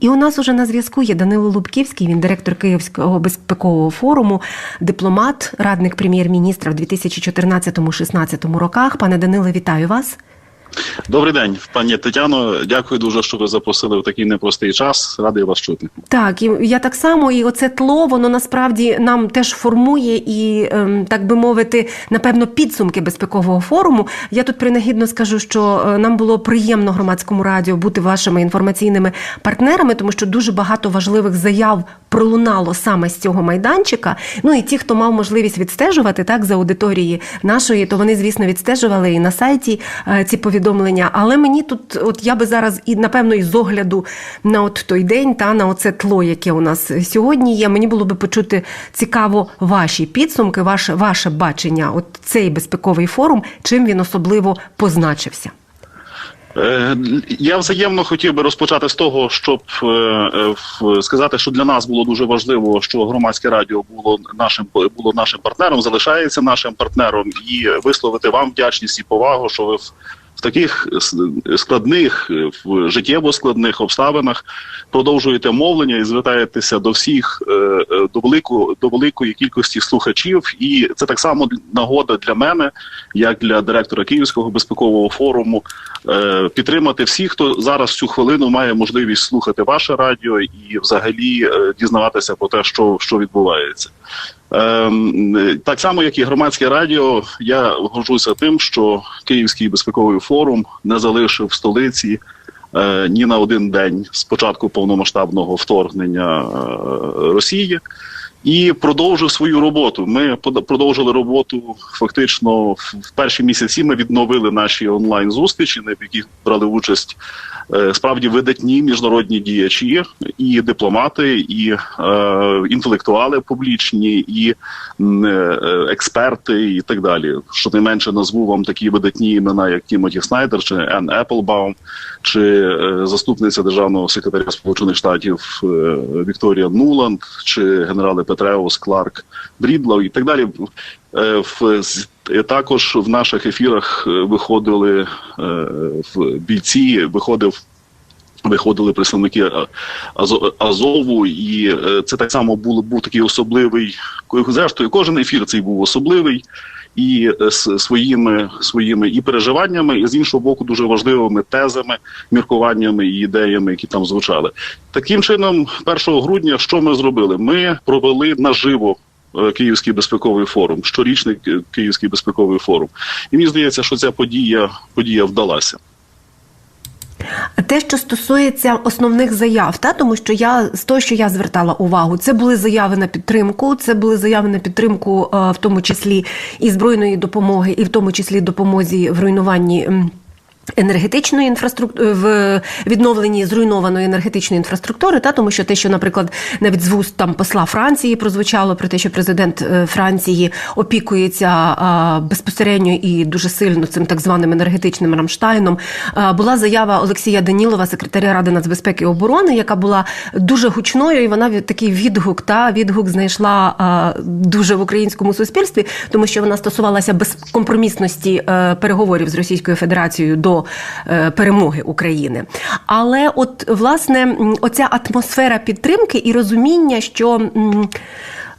І у нас уже на зв'язку є Данило Лубківський, він директор Київського безпекового форуму, дипломат, радник прем'єр-міністра в 2014-16 роках. Пане Даниле, вітаю вас. Добрий день, пані Тетяно. Дякую дуже, що ви запросили в такий непростий час. Радий вас чути. Так, і я так само, і оце тло, воно насправді нам теж формує і, ем, так би мовити, напевно, підсумки безпекового форуму. Я тут принагідно скажу, що е, нам було приємно громадському радіо бути вашими інформаційними партнерами, тому що дуже багато важливих заяв пролунало саме з цього майданчика. Ну і ті, хто мав можливість відстежувати так за аудиторії нашої, то вони, звісно, відстежували і на сайті е, ці повідомлення. Але мені тут, от я би зараз і напевно, і з огляду на от той день, та на оце тло, яке у нас сьогодні є. Мені було би почути цікаво ваші підсумки, ваше ваше бачення. От цей безпековий форум, чим він особливо позначився. Е, Я взаємно хотів би розпочати з того, щоб е, сказати, що для нас було дуже важливо, що громадське радіо було нашим було нашим партнером, залишається нашим партнером, і висловити вам вдячність і повагу, що ви в, таких складних, в життєво складних обставинах продовжуєте мовлення і звертаєтеся до всіх е, е, до великої до великої кількості слухачів, і це так само нагода для мене, як для директора Київського безпекового форуму, е, підтримати всіх, хто зараз цю хвилину має можливість слухати ваше радіо і взагалі дізнаватися про те, що, що відбувається. Ем, Так само, як і громадське радіо, я горжуся тим, що Київський безпековий форум не залишив столиці е, ні на один день з початку повномасштабного вторгнення е, Росії. І продовжив свою роботу. Ми продовжили роботу фактично в перші місяці. Ми відновили наші онлайн зустрічі, в яких брали участь е, справді видатні міжнародні діячі, і дипломати, і е, інтелектуали публічні, і е, експерти, і так далі. Щонайменше назву вам такі видатні імена, як Тімоті Снайдер чи Енн Еплбаум, чи е, заступниця державного секретаря Сполучених Штатів Вікторія Нуланд, чи генерали Петреус, Кларк, Брідлау і так далі. Е, в е, також в наших ефірах е, виходили в бійці, виходив. Виходили представники Азову, і це так само було був такий особливий. Зрештою, кожен ефір цей був особливий і е, з своїми своїми і переживаннями, і з іншого боку, дуже важливими тезами, міркуваннями і ідеями, які там звучали. Таким чином, 1 грудня, що ми зробили? Ми провели наживо. е, Київський безпековий форум, щорічний Київський безпековий форум, і мені здається, що ця подія подія вдалася. Те, що стосується основних заяв, та тому що я з того, що я звертала увагу, це були заяви на підтримку. Це були заяви на підтримку, е, в тому числі і збройної допомоги, і в тому числі допомозі в руйнуванні. Енергетичної інфраструктури в відновленні зруйнованої енергетичної інфраструктури, та тому що те, що, наприклад, навіть з вуст там посла Франції прозвучало про те, що президент е, Франції опікується безпосередньо і дуже сильно цим так званим енергетичним Рамштайном. Була заява Олексія Данілова, секретаря Ради нацбезпеки і оборони, яка була дуже гучною, і вона такий відгук та відгук знайшла дуже в українському суспільстві, тому що вона стосувалася безкомпромісності е, переговорів з Російською Федерацією до е, перемоги України. Але, от власне, оця атмосфера підтримки і розуміння, що.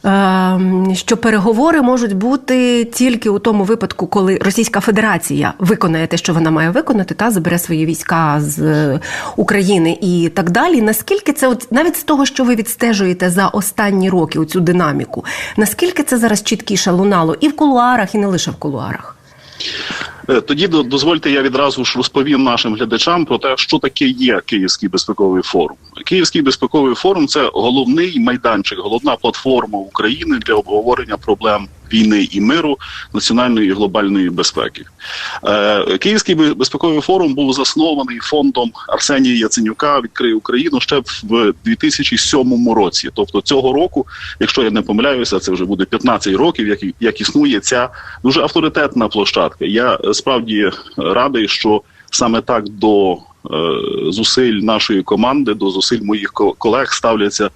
е, Що переговори можуть бути тільки у тому випадку, коли Російська Федерація виконає те, що вона має виконати, та забере свої війська з е, України і так далі. Наскільки це, от навіть з того, що ви відстежуєте за останні роки цю динаміку, наскільки це зараз чіткіше лунало і в кулуарах, і не лише в кулуарах? Е, Тоді до- дозвольте, я відразу ж розповім нашим глядачам про те, що таке є Київський безпековий форум. Київський безпековий форум це головний майданчик, головна платформа України для обговорення проблем війни і миру, національної і глобальної безпеки. Е, Київський безпековий форум був заснований фондом Арсенія Яценюка Відкрий Україну ще в 2007 році. Тобто цього року, якщо я не помиляюся, це вже буде 15 років, як, як існує ця дуже авторитетна площадка. Я е, справді радий, що саме так до е, зусиль нашої команди, до зусиль моїх колег ставляться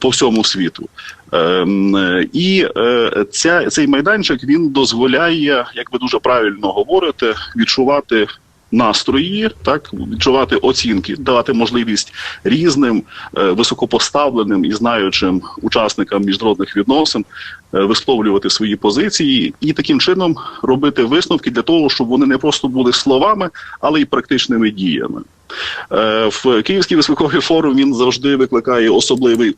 по всьому світу. Ем, е, І е, ця, цей майданчик він дозволяє, як ви дуже правильно говорите, відчувати настрої, так відчувати оцінки, давати можливість різним е, високопоставленим і знаючим учасникам міжнародних відносин е, висловлювати свої позиції і таким чином робити висновки для того, щоб вони не просто були словами, але й практичними діями. Е, В Київський безпековий форум він завжди викликає особливий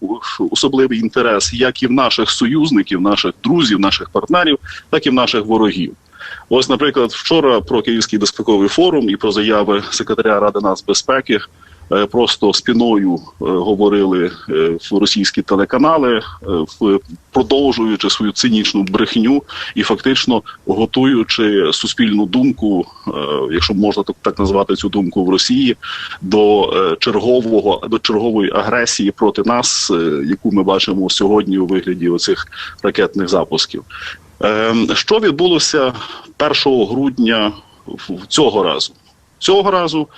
особливий інтерес як і в наших союзників, наших друзів, наших партнерів, так і в наших ворогів. Ось, наприклад, вчора про Київський безпековий форум і про заяви секретаря Ради нацбезпеки просто спіною е, говорили е, в російські телеканали, е, продовжуючи свою цинічну брехню і фактично готуючи суспільну думку, е, якщо можна так, так назвати цю думку в Росії, до е, чергового до чергової агресії проти нас, е, яку ми бачимо сьогодні у вигляді оцих ракетних запусків. Ем, Що відбулося 1 грудня цього разу? Цього разу,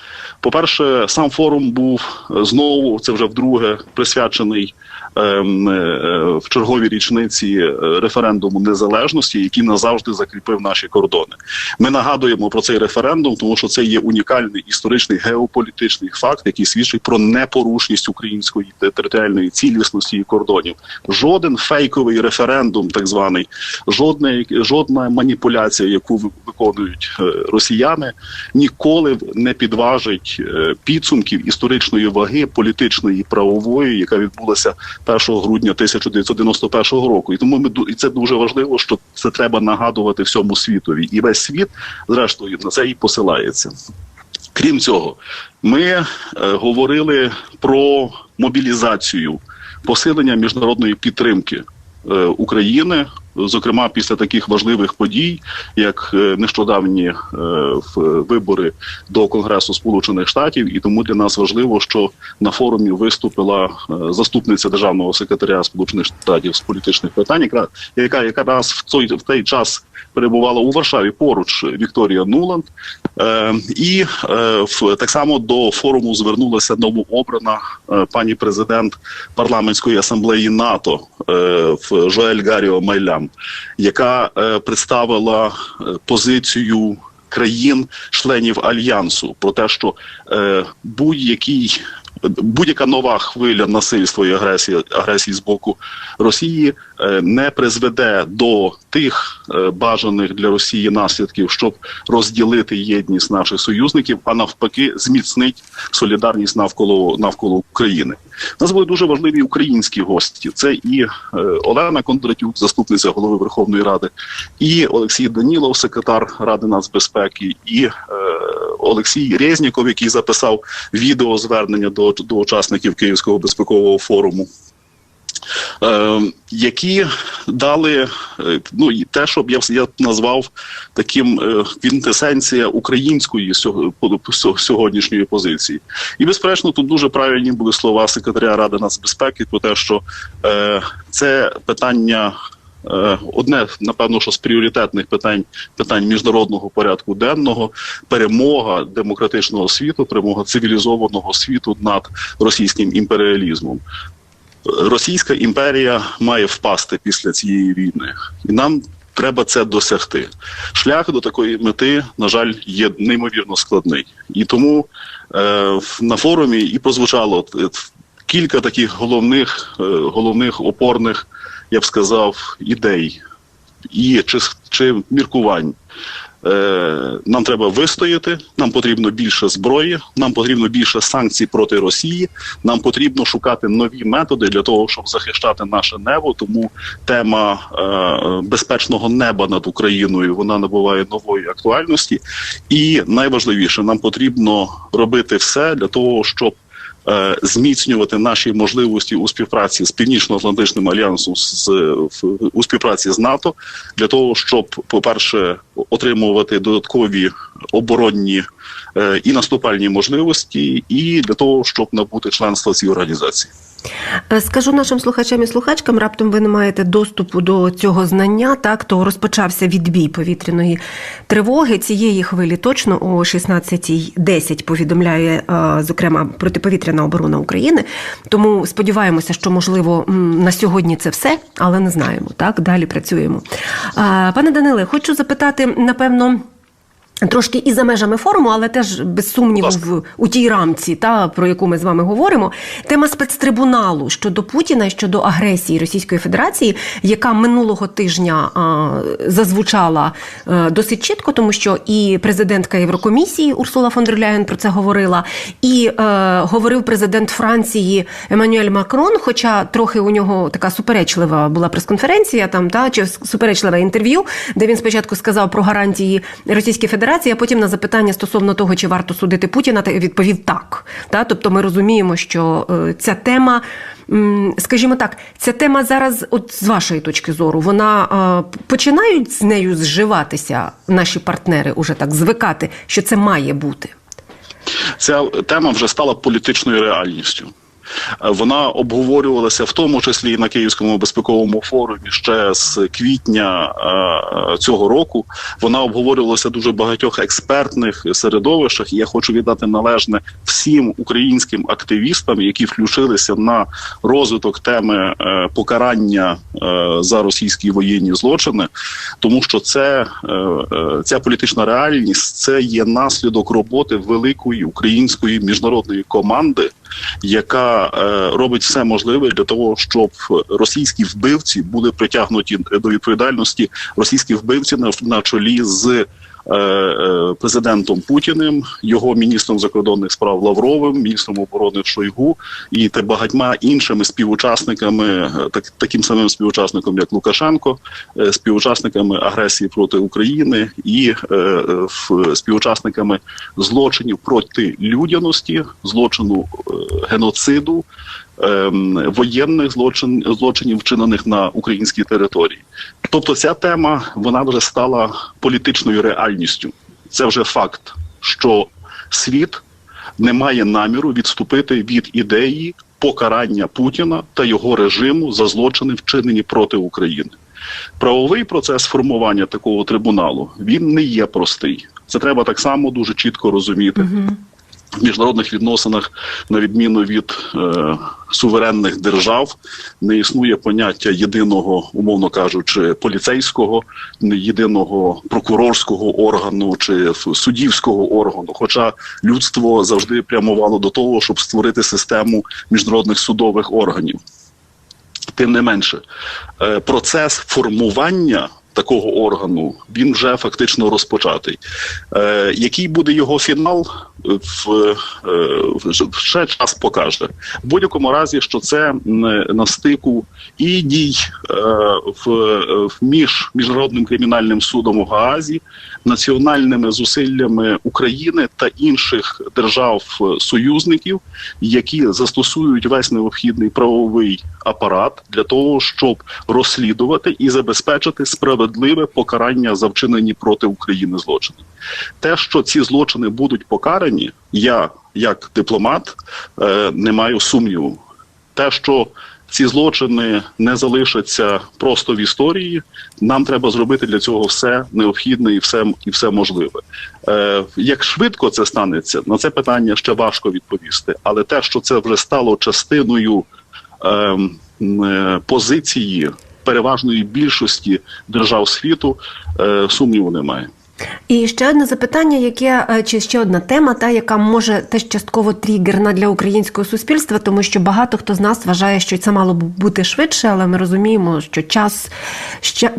по-перше, сам форум був е, знову, це вже вдруге присвячений в черговій річниці е, референдуму незалежності, який назавжди закріпив наші кордони. Ми нагадуємо про цей референдум, тому що це є унікальний історичний геополітичний факт, який свідчить про непорушність української територіальної цілісності і кордонів. Жоден фейковий референдум, так званий, жодна, жодна маніпуляція, яку ви- виконують е, росіяни, ніколи не підважить е, підсумків історичної ваги політичної правової, яка відбулася 1 грудня 1991 року. І тому ми і це дуже важливо, що це треба нагадувати всьому світові, і весь світ, зрештою, на це і посилається. Крім цього, ми е, говорили про мобілізацію, посилення міжнародної підтримки е, України, зокрема після таких важливих подій, як е, нещодавні е, вибори до Конгресу Сполучених Штатів, і тому для нас важливо, що на форумі виступила е, заступниця державного секретаря Сполучених Штатів з політичних питань, яка яка якраз в той в той час перебувала у Варшаві поруч Вікторія Нуланд. І в, так само до форуму звернулася новообрана пані президент парламентської асамблеї НАТО в Жоель Гаріо Майлям, яка е, представила е, позицію країн-членів альянсу про те, що е, будь-який будь-яка нова хвиля насильства і агресії агресії з боку Росії не призведе до тих е, бажаних для Росії наслідків, щоб розділити єдність наших союзників, а навпаки, зміцнить солідарність навколо навколо України. У нас були дуже важливі українські гості. Це і е, Олена Кондратюк, заступниця голови Верховної Ради, і Олексій Данілов, секретар Ради нацбезпеки, і е, Олексій Резніков, який записав відеозвернення до, до учасників Київського безпекового форуму. Е, які дали е, ну те, що б я, назвав таким е, квінтесенція української сьогоднішньої позиції. І безперечно, тут дуже правильні були слова секретаря Ради нацбезпеки про те, що е, це питання. е, Одне, напевно, що з пріоритетних питань питань міжнародного порядку денного перемога демократичного світу, перемога цивілізованого світу над російським імперіалізмом. Російська імперія має впасти після цієї війни, і нам треба це досягти. Шлях до такої мети, на жаль, є неймовірно складний. І тому е, на форумі і прозвучало е, кілька таких головних, е, головних опорних, я б сказав, ідей і чи, чи міркувань. Е, нам треба вистояти, нам потрібно більше зброї, нам потрібно більше санкцій проти Росії. Нам потрібно шукати нові методи для того, щоб захищати наше небо. Тому тема е, безпечного неба над Україною вона набуває нової актуальності. І найважливіше, нам потрібно робити все для того, щоб зміцнювати наші можливості у співпраці з Північно-Атлантичним альянсом з у співпраці з НАТО для того, щоб, по-перше, отримувати додаткові оборонні е, і наступальні можливості, і для того, щоб набути членства цій організації. Е, Скажу нашим слухачам і слухачкам, раптом ви не маєте доступу до цього знання, так то розпочався відбій повітряної тривоги. Цієї хвилі точно о 16.10 повідомляє, е, зокрема, протиповітряна оборона України. Тому сподіваємося, що можливо на сьогодні це все, але не знаємо. Так далі працюємо. Пане Даниле, хочу запитати, напевно. Трошки і за межами форуму, але теж без сумніву в у тій рамці, та про яку ми з вами говоримо. Тема спецтрибуналу щодо Путіна і щодо агресії Російської Федерації, яка минулого тижня а, зазвучала е, досить чітко, тому що і президентка Єврокомісії Урсула фон дер Ляєн про це говорила, і е, говорив президент Франції Еммануель Макрон. Хоча трохи у нього така суперечлива була прес-конференція, там та чи суперечливе інтерв'ю, де він спочатку сказав про гарантії Російської Федерації, а потім на запитання стосовно того, чи варто судити Путіна, відповів так. Та тобто ми розуміємо, що е, ця тема. Скажімо так, ця тема зараз, от з вашої точки зору, вона е, починають з нею зживатися наші партнери, уже так звикати, що це має бути. Ця тема вже стала політичною реальністю. Вона обговорювалася в тому числі і на Київському безпековому форумі ще з квітня е, цього року. Вона обговорювалася дуже багатьох експертних середовищах. І я хочу віддати належне всім українським активістам, які включилися на розвиток теми е, покарання е, за російські воєнні злочини, тому що це ця політична реальність це є наслідок роботи великої української міжнародної команди, яка е, робить все можливе для того, щоб російські вбивці були притягнуті до відповідальності. Російські вбивці на, на чолі з президентом Путіним, його міністром закордонних справ Лавровим, міністром оборони Шойгу і та багатьма іншими співучасниками, е, так таким самим співучасником, як Лукашенко, е, співучасниками агресії проти України і е, е, співучасниками злочинів проти людяності, злочину е, геноциду. ем, Воєнних злочин злочинів, вчинених на українській території, тобто ця тема вона вже стала політичною реальністю. Це вже факт, що світ не має наміру відступити від ідеї покарання Путіна та його режиму за злочини, вчинені проти України. Правовий процес формування такого трибуналу він не є простий. Це треба так само дуже чітко розуміти. В міжнародних відносинах, на відміну від е, суверенних держав, не існує поняття єдиного, умовно кажучи, поліцейського, не єдиного прокурорського органу чи суддівського органу. Хоча людство завжди прямувало до того, щоб створити систему міжнародних судових органів. Тим не менше, е, процес формування такого органу він вже фактично розпочатий. Е, Який буде його фінал, е, в, е, ще час покаже. В будь-якому разі, що це на стику і дій е, в, в між міжнародним кримінальним судом у Гаазі, національними зусиллями України та інших держав-союзників, які застосують весь необхідний правовий апарат для того, щоб розслідувати і забезпечити справедливе покарання за вчинені проти України злочини. Те, що ці злочини будуть покарані, я як дипломат е, не маю сумніву. Те, що ці злочини не залишаться просто в історії, нам треба зробити для цього все необхідне і все і все можливе. Е, як швидко це станеться, на це питання ще важко відповісти. Але те, що це вже стало частиною ем, е, позиції переважної більшості держав світу, е, сумніву немає. І ще одне запитання, яке е, чи ще одна тема, та яка може теж частково тригерна для українського суспільства, тому що багато хто з нас вважає, що це мало б бути швидше, але ми розуміємо, що час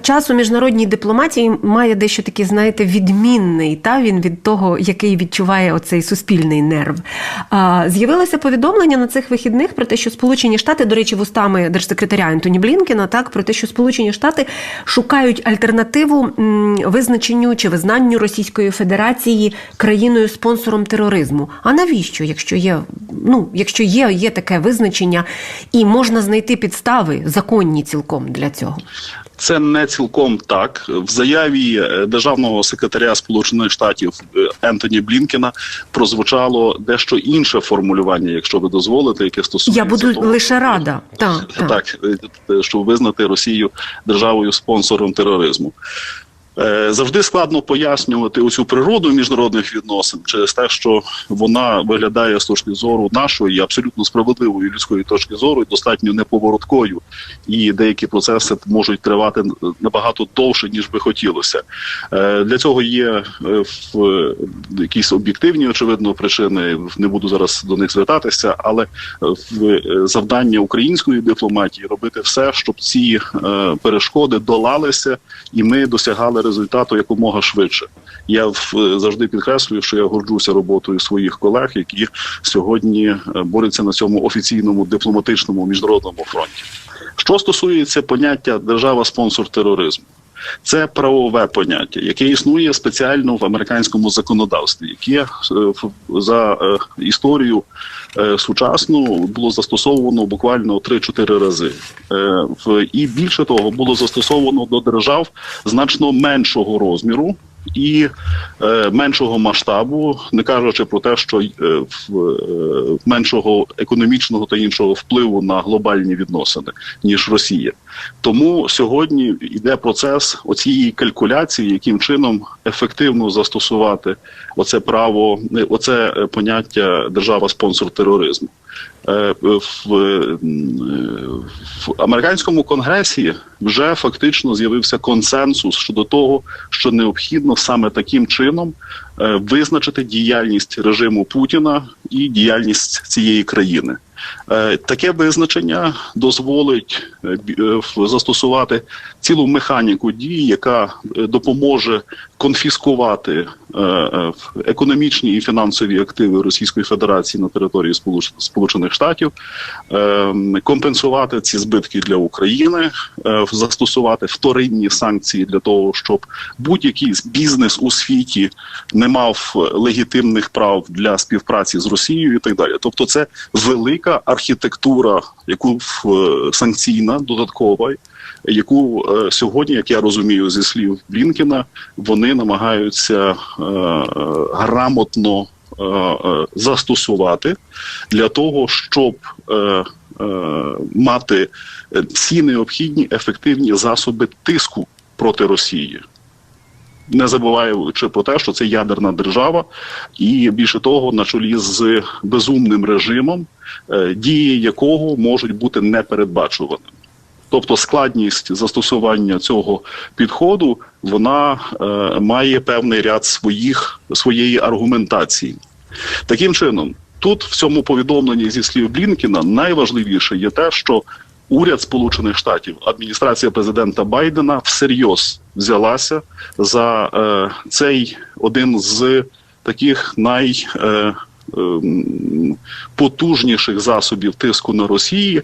час у міжнародній дипломатії має дещо такий, знаєте, відмінний. Та він від того, який відчуває оцей суспільний нерв. З'явилося повідомлення на цих вихідних про те, що Сполучені Штати, до речі, вустами держсекретаря Антоні Блінкена, так про те, що Сполучені Штати шукають альтернативу визначенню чи визнанню Російської Федерації країною спонсором тероризму. А навіщо, якщо є ну, якщо є, є таке визначення, і можна знайти підстави законні цілком для цього? Це не цілком так. В заяві е, державного секретаря Сполучених Штатів е, Ентоні Блінкена прозвучало дещо інше формулювання, якщо ви дозволите, яке стосується Я буду того, лише рада. Так, так. так, е, щоб визнати Росію державою спонсором тероризму. Е, Завжди складно пояснювати оцю природу міжнародних відносин через те, що вона виглядає з точки зору нашої абсолютно справедливої людської точки зору, достатньо неповороткою, і деякі процеси можуть тривати набагато довше ніж би хотілося. Е, Для цього є е, якісь об'єктивні, очевидно, причини. Не буду зараз до них звертатися, але в завдання української дипломатії робити все, щоб ці перешкоди долалися, і ми досягали результату якомога швидше. Я е, завжди підкреслюю, що я горджуся роботою своїх колег, які сьогодні е, борються на цьому офіційному дипломатичному міжнародному фронті. Що стосується поняття держава-спонсор тероризму. Це правове поняття, яке існує спеціально в американському законодавстві, яке е, за е, історію е, сучасну було застосовано буквально 3-4 рази. І більше того, було застосовано до держав значно меншого розміру. І е, меншого масштабу, не кажучи про те, що е, в е, меншого економічного та іншого впливу на глобальні відносини ніж Росія. Тому сьогодні йде процес оцієї калькуляції, яким чином ефективно застосувати оце право, оце е, поняття держава-спонсор тероризму. Е, В, в американському конгресі вже фактично з'явився консенсус щодо того, що необхідно саме таким чином е, визначити діяльність режиму Путіна і діяльність цієї країни. Е, Таке визначення дозволить е, е, застосувати цілу механіку дій, яка допоможе конфіскувати економічні і фінансові активи Російської Федерації на території Сполуч- Сполучених Штатів, е, компенсувати ці збитки для України, застосувати вторинні санкції для того, щоб будь-який бізнес у світі не мав легітимних прав для співпраці з Росією і так далі. Тобто, це велика архітектура, яку санкційна додаткова, яку е, сьогодні, як я розумію, зі слів Блінкена, вони намагаються е, е, грамотно е, е, застосувати для того, щоб е, е, мати е, всі необхідні ефективні засоби тиску проти Росії. Не забуваючи про те, що це ядерна держава, і більше того, на чолі з безумним режимом, е, дії якого можуть бути непередбачуваними. Тобто складність застосування цього підходу вона е, має певний ряд своїх своєї аргументації. Таким чином, тут в цьому повідомленні зі слів Блінкіна найважливіше є те, що уряд Сполучених Штатів, адміністрація президента Байдена всерйоз взялася за е, цей один з таких най. Е, ем, потужніших засобів тиску на Росії,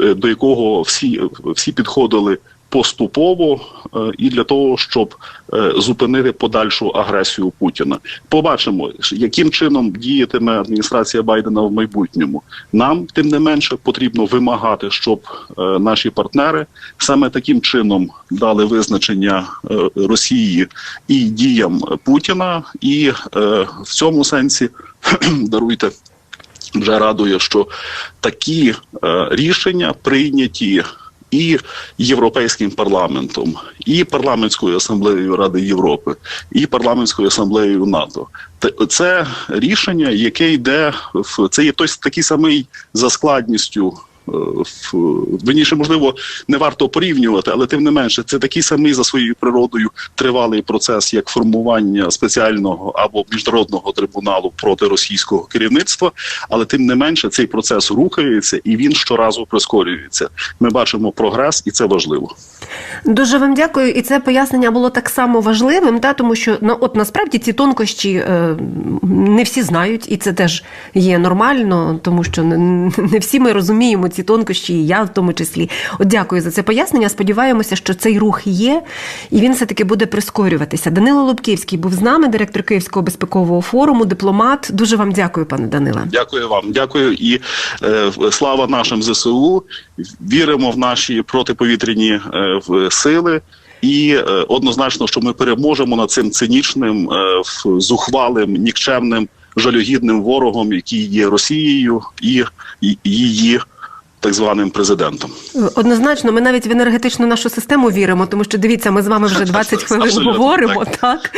е, до якого всі, всі підходили поступово е, і для того, щоб е, зупинити подальшу агресію Путіна. Побачимо, яким чином діятиме адміністрація Байдена в майбутньому. Нам тим не менше потрібно вимагати, щоб е, наші партнери саме таким чином дали визначення Росії і діям Путіна, і в цьому сенсі даруйте. Вже радує, що такі е, рішення прийняті і Європейським парламентом, і парламентською асамблеєю Ради Європи, і парламентською асамблеєю НАТО. Це рішення, яке йде в це є той такий самий за складністю. Е, в- Вірніше, можливо, не варто порівнювати, але тим не менше, це такий самий за своєю природою тривалий процес, як формування спеціального або міжнародного трибуналу проти російського керівництва. Але тим не менше, цей процес рухається і він щоразу прискорюється. Ми бачимо прогрес, і це важливо. Дуже вам дякую. І це пояснення було так само важливим, та, тому що ну, от насправді ці тонкощі е, не всі знають, і це теж є нормально, тому що не, не всі ми розуміємо ці тонкощі, і я в тому числі. От дякую за це пояснення. Сподіваємося, що цей рух є, і він все-таки буде прискорюватися. Данило Лубківський був з нами, директор Київського безпекового форуму, дипломат. Дуже вам дякую, пане Даниле. Дякую вам, дякую і е, слава нашим ЗСУ. Віримо в наші протиповітряні е, в сили. І е, однозначно, що ми переможемо над цим цинічним, е, зухвалим, нікчемним, жалюгідним ворогом, який є Росією і, і її так званим президентом. Однозначно, ми навіть в енергетичну нашу систему віримо, тому що дивіться, ми з вами вже 20 хвилин говоримо, так. так?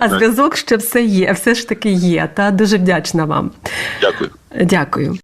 А зв'язок ще все є, все ж таки є. Та дуже вдячна вам. Дякую. Дякую.